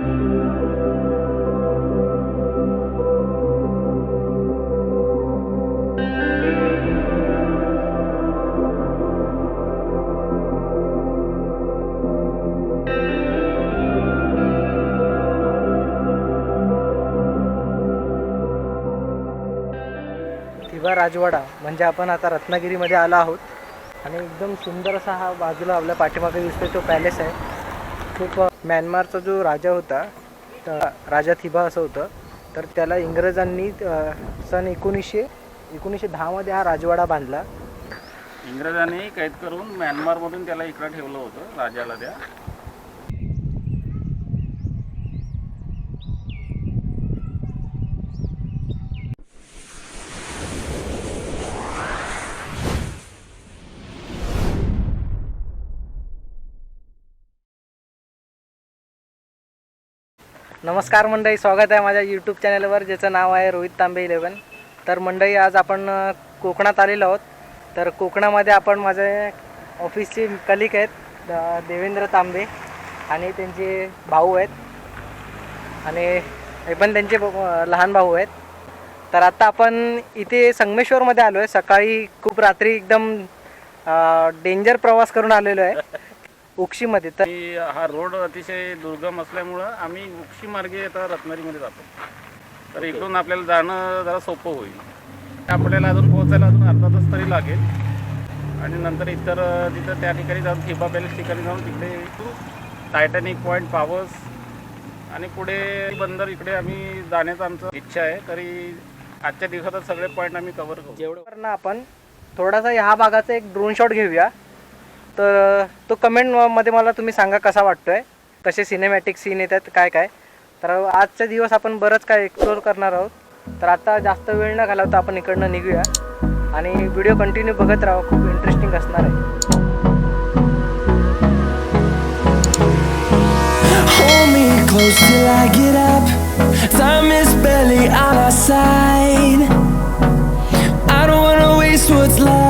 थिबा राजवाडा म्हणजे आपण आता रत्नागिरीमध्ये आलो आहोत. आणि एकदम सुंदर असा हा बाजूला आपल्या पाठीमागे दिसतोय तो पॅलेस आहे. खूप म्यानमारचा जो राजा होता राजा थिबा असं होतं तर त्याला इंग्रजांनी सन एकोणीसशे एकोणीसशे दहामध्ये हा राजवाडा बांधला. इंग्रजांनी कैद करून म्यानमारमधून त्याला इकडं ठेवलं होतं राजाला त्या. नमस्कार मंडळी स्वागत आहे माझ्या यूट्यूब चॅनलवर ज्याचं नाव आहे रोहित तांबे इलेवन तर मंडळी आज आपण कोकणात आलेलो आहोत. तर कोकणामध्ये आपण माझे ऑफिसचे कलिक आहेत देवेंद्र तांबे आणि त्यांचे भाऊ आहेत. आणि हे पण त्यांचे लहान भाऊ आहेत. तर आता आपण इथे संगमेश्वरमध्ये आलो आहे सकाळी खूप रात्री एकदम डेंजर प्रवास करून आलेलो आहे. उक्षीमध्ये. तर हा रोड अतिशय दुर्गम असल्यामुळं आम्ही उक्षी मार्गे आता रत्नागिरीमध्ये जातो. तर इकडून आपल्याला जाणं जरा सोपं होईल. आपल्याला अजून पोहोचायला अजून अर्धा तास तरी लागेल. आणि नंतर इतर तिथं त्या ठिकाणी जाऊन थिबा पॅलेस ठिकाणी जाऊन तिकडे टायटॅनिक पॉईंट पावर्स आणि पुढे बंदर इकडे आम्ही जाण्याचं आमचं इच्छा आहे. तरी आजच्या दिवसातच सगळे पॉईंट आम्ही कव्हर करू. जेवढं आपण थोडासा ह्या भागाचा एक ड्रोन शॉट घेऊया. तर तो कमेंटमध्ये मला तुम्ही सांगा कसा वाटतोय कसे सिनेमॅटिक सीन येतात काय काय तर आजचा दिवस आपण बरंच काय एक्सप्लोअर करणार आहोत तर आता जास्त वेळ न घालवता आपण इकडनं निघूया आणि व्हिडिओ कंटिन्यू बघत राहा खूप इंटरेस्टिंग असणार आहे close till I get up. Time is barely on our side. I don't wanna waste what's left.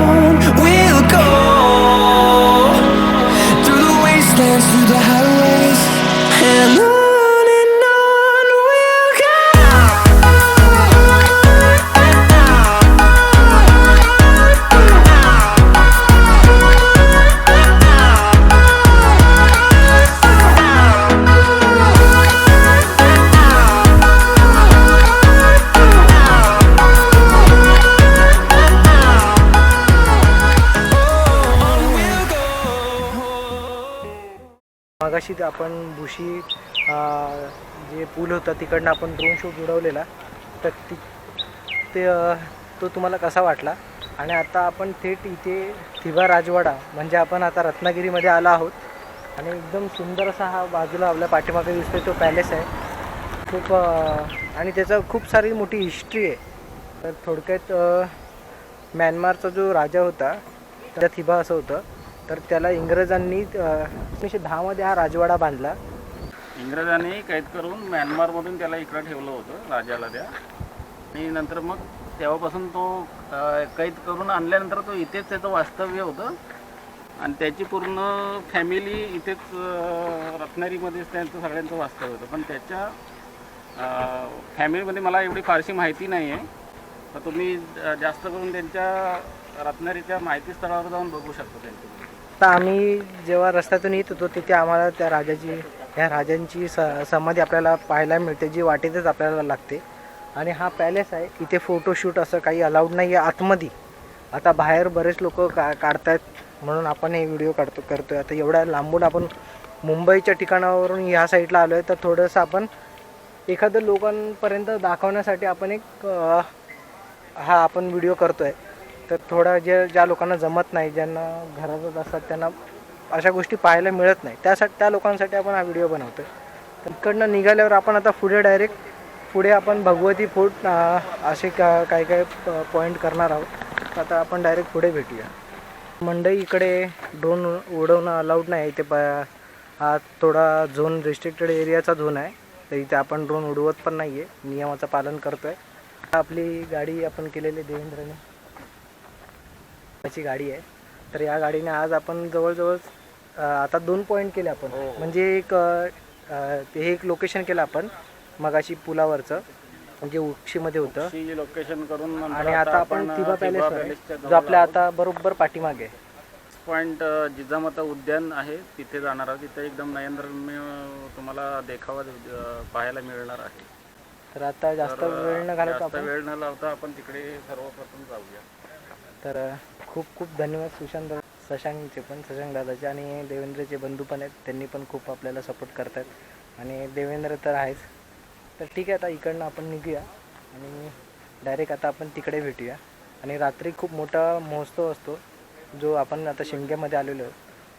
मगाशी आपण भुशी जे पूल होता तिकडनं आपण ड्रोन शूट उडवलेला तर ती ते तो तुम्हाला कसा वाटला? आणि आता आपण थेट इथे थिबा राजवाडा म्हणजे आपण आता रत्नागिरीमध्ये आलो आहोत. आणि एकदम सुंदर असा हा बाजूला आपल्या पाठीमागे दिसतो तो पॅलेस आहे. खूप आणि त्याचं खूप सारी मोठी हिस्ट्री आहे. तर थोडक्यात म्यानमारचा जो राजा होता त्या थिबा असं होतं. तर त्याला इंग्रजांनी एकोणीसशे दहामध्ये हा राजवाडा बांधला. इंग्रजांनी कैद करून म्यानमारमधून त्याला इकडं ठेवलं होतं राजाला त्या. आणि नंतर मग तेव्हापासून तो कैद करून आणल्यानंतर तो इथेच त्याचं वास्तव्य होतं. आणि त्याची पूर्ण फॅमिली इथेच रत्नागिरीमध्येच त्यांचं सगळ्यांचं वास्तव्य होतं. पण त्याच्या फॅमिलीमध्ये मला एवढी फारशी माहिती नाही आहे तर तुम्ही जास्त करून त्यांच्या रत्नागिरीच्या माहिती स्थळावर जाऊन बघू शकता त्यांच्याकडे आता आम्ही जेव्हा रस्त्यातून येत होतो तिथे आम्हाला त्या राजाची ह्या राजांची स समाधी आपल्याला पाहायला मिळते जी वाटेतच आपल्याला लागते. आणि हा पॅलेस आहे इथे फोटोशूट असं काही अलाउड नाही आहे आतमध्ये. आता बाहेर बरेच लोक का काढतायत म्हणून आपण हे व्हिडिओ काढतो करतोय. आता एवढ्या लांबून आपण मुंबईच्या ठिकाणावरून ह्या साईडला आलो आहे तर थोडंसं आपण एखादं लोकांपर्यंत दाखवण्यासाठी आपण एक हा आपण व्हिडिओ करतो आहे तर थोडा जे ज्या लोकांना जमत नाही ज्यांना घरातच असतात त्यांना अशा गोष्टी पाहायला मिळत नाही. त्यासाठी त्या लोकांसाठी आपण हा व्हिडिओ बनवतो तर इकडनं निघाल्यावर आपण आता पुढे डायरेक्ट पुढे आपण भगवती फोर्ट असे का काय काय पॉईंट करणार आहोत. आता आपण डायरेक्ट पुढे भेटूया. मंडई इकडे ड्रोन उडवणं अलाउड नाही. इथे प हा थोडा झोन रिस्ट्रिक्टेड एरियाचा झोन आहे. तर इथे आपण ड्रोन उडवत पण नाही आहे नियमाचं पालन करतो आहे आपली गाडी आपण केलेली देवेंद्रने. त्याची गाडी आहे. तर या गाडीने आज आपण जवळजवळ आता दोन पॉईंट केले आपण. म्हणजे एक ते एक लोकेशन केलं आपण मगाशी पुलावरचं म्हणजे उक्षीमध्ये होतं. लोकेशन करून आणि आता आपण तिबा पॅलेस जो आपल्या आता बरोबर पाठीमागे आहे. पॉइंट जिजामाता उद्यान आहे तिथे जाणार आहोत. तिथे एकदम नयनरम्य तुम्हाला देखावा पाहायला मिळणार आहे. तर आता जास्त वेळ न घालवता वेळ न लावता आपण तिकडे सर्वप्रथम जाऊया. तर खूप खूप धन्यवाद सुशांत दादा. शशांकचे पण शशांक दादाचे आणि देवेंद्रचे बंधू पण आहेत. त्यांनी पण खूप आपल्याला सपोर्ट करतात आणि देवेंद्र तर आहेच. तर ठीक आहे आता इकडनं आपण निघूया. आणि डायरेक्ट आता आपण तिकडे भेटूया. आणि रात्री खूप मोठा महोत्सव असतो जो आपण आता शिमग्यामध्ये आलेलो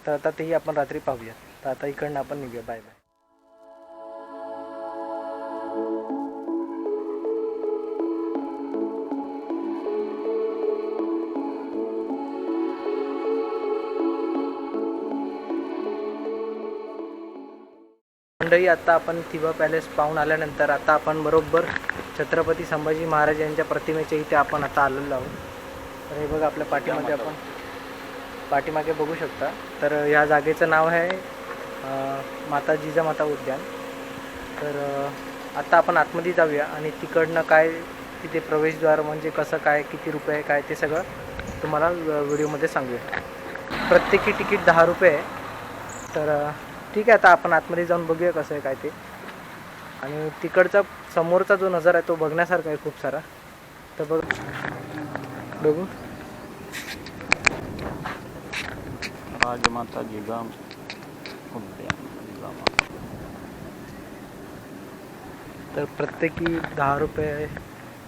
तर आता तेही आपण रात्री पाहूया. तर आता इकडनं आपण निघूया. बाय बाय मंडळी आता आपण थिबा पॅलेस पाहून आल्यानंतर आता आपण बरोबर छत्रपती संभाजी महाराज यांच्या प्रतिमेच्या इथे आपण आता आलेलो आहोत. तर हे बघा आपल्या पाठीमागे आपण पाठीमागे बघू शकता. तर ह्या जागेचं नाव आहे माता जिजामाता उद्यान. तर अं, आता आपण आतमध्ये जाऊया आणि तिकडनं काय तिथे प्रवेशद्वार म्हणजे कसं काय किती रुपये काय ते सगळं तुम्हाला व्ह- व्हिडिओमध्ये सांगूया. प्रत्येकी तिकीट दहा रुपये आहे. तर ठीक आहे आता आपण आतमध्ये जाऊन बघूया कसं आहे काय ते. आणि तिकडचा समोरचा जो नजर आहे तो बघण्यासारखा आहे खूप सारा. तर बघ. बघू. राजमाता जिजाम तर प्रत्येकी दहा रुपये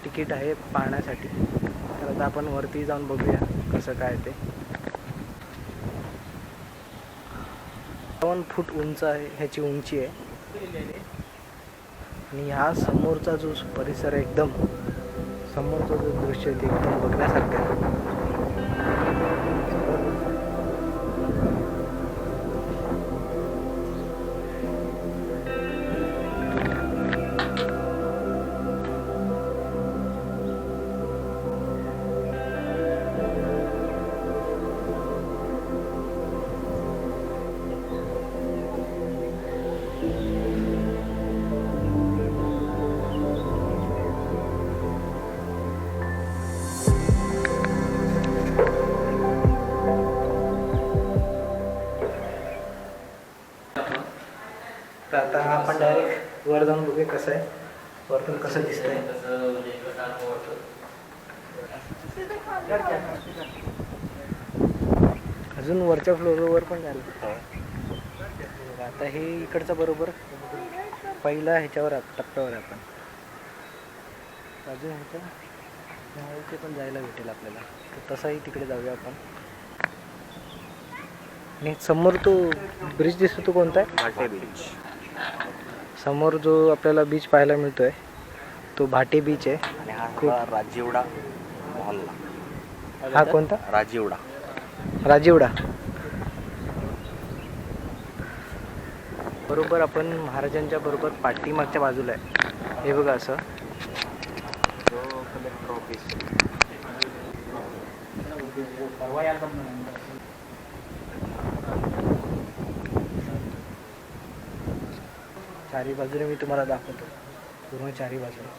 तिकीट आहे पाहण्यासाठी. तर आता आपण वरती जाऊन बघूया कसं काय ते. पंचावन्न फूट उंच आहे ह्याची उंची आहे. आणि ह्या समोरचा जो परिसर आहे एकदम समोरचं जो दृश्य आहे ते एकदम बघण्यासारखं आहे. तर आता आपण डायरेक्ट वर जाऊन बघूया कसं आहे. वरतून कसं दिसतंय. अजून वरच्या फ्लोअरवर पण झालं. आता हे इकडचं बरोबर. पहिला ह्याच्यावर टप्प्यावर आहे आपण. अजून ह्याच्या इथे पण जायला भेटेल आपल्याला. तर तसाही तिकडे जाऊया आपण. आणि समोर तो ब्रिज दिसतो तो कोणता आहे? ब्रिज समोर जो आपल्याला बीच पाहायला मिळतोय तो भाटे बीच आहे. आणि हा खूप- राजीवडा मोहल्ला हा कोणता? राजीवडा. राजीवडा. बरोबर आपण महाराजांच्या बरोबर पाठीमागच्या बाजूला आहे. हे बघा असं. कलेक्टर ऑफिस चारी बाजूने मी तुम्हाला दाखवतो. पूर्ण चारी बाजूने.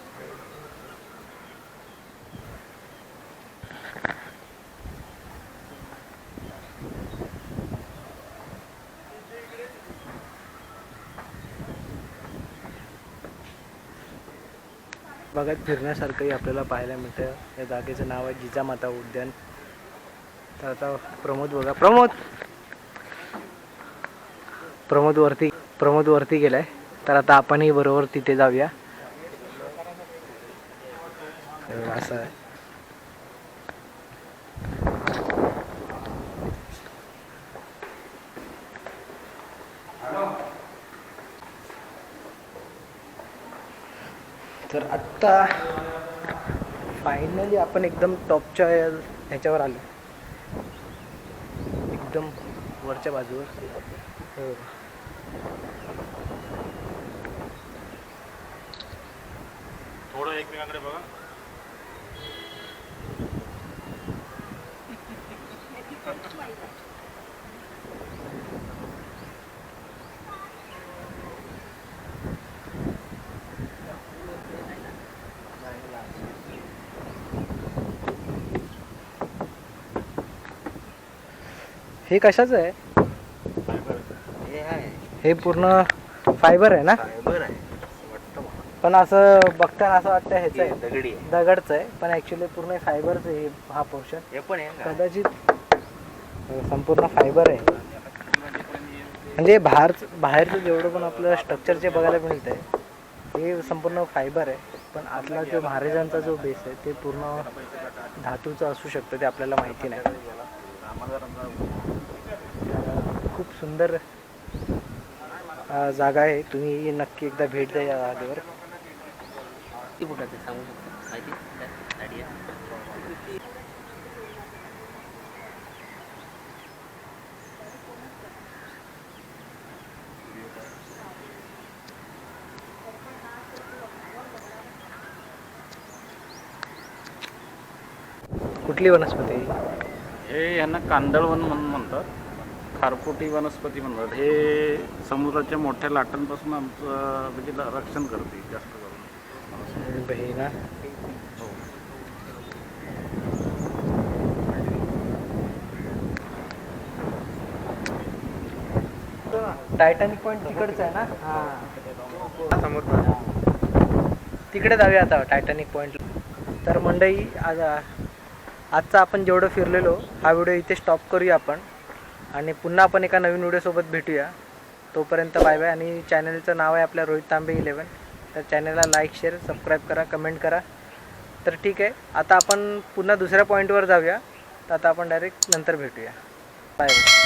बघत फिरण्यासारखंही आपल्याला पाहायला मिळतं. या जागेचं नाव आहे जिजामाता उद्यान. तर आता प्रमोद बघा. प्रमोद! प्रमोद वरती प्रमोद वरती गेलाय. तर आता आपणही बरोबर तिथे जाऊया. असं. आहे तर आत्ता फायनली आपण एकदम टॉपच्या ह्याच्यावर आलो. एकदम वरच्या बाजूवर. हो. थोडं एकमेकांकडे बघा. हे कशाचं आहे? हे आहे हे पूर्ण फायबर आहे ना फायबर आहे वाटतं मला. पण असं बघताना असं वाटतं ह्याचं हे आहे दगडी आहे. दगडचं आहे पण ॲक्च्युली पूर्ण फायबरचं आहे हे- हा पोर्शन हे पण आहे? कदाचित संपूर्ण फायबर आहे. म्हणजे बाहेर बाहेरचं जेवढं पण आपलं स्ट्रक्चर जे बघायला मिळतं आहे हे संपूर्ण फायबर आहे. पण आतला जो महाराजांचा जो बेस आहे ते पूर्ण धातूचं असू शकतं ते आपल्याला माहिती नाही. खूप सुंदर अं, जागा आहे. तुम्ही नक्की एकदा भेट द्या या जागेवर. किती फुटाचं सांगू शकता? माहिती? काय? कुठली वनस्पती? आहे? हे यांना कांदळवन म्हणून म्हणतात. खारफुटी वनस्पती म्हणतात. हे समुद्राच्या मोठ्या लाटांपासून आमचं म्हणजे रक्षण करते जास्त बहिणा टायटॅनिक पॉइंट तिकडचं आहे ना? हा. तिकडे जाऊया आता टायटॅनिक पॉइंट तर मंडई आज आजचा आपण जेवढं फिरलेलो हा व्हिडिओ इथे स्टॉप करूया आपण. आणि पुन्हा आपण एका नवीन व्हिडिओसोबत भेटूया. तोपर्यंत बाय बाय आणि चॅनलचं नाव आहे आपल्या रोहित तांबे इलेवन तर चॅनलला लाईक शेअर सबस्क्राईब करा कमेंट करा. तर ठीक आहे आता आपण पुन्हा दुसऱ्या पॉईंटवर जाऊया. तर आता आपण डायरेक्ट नंतर भेटूया. Bye bye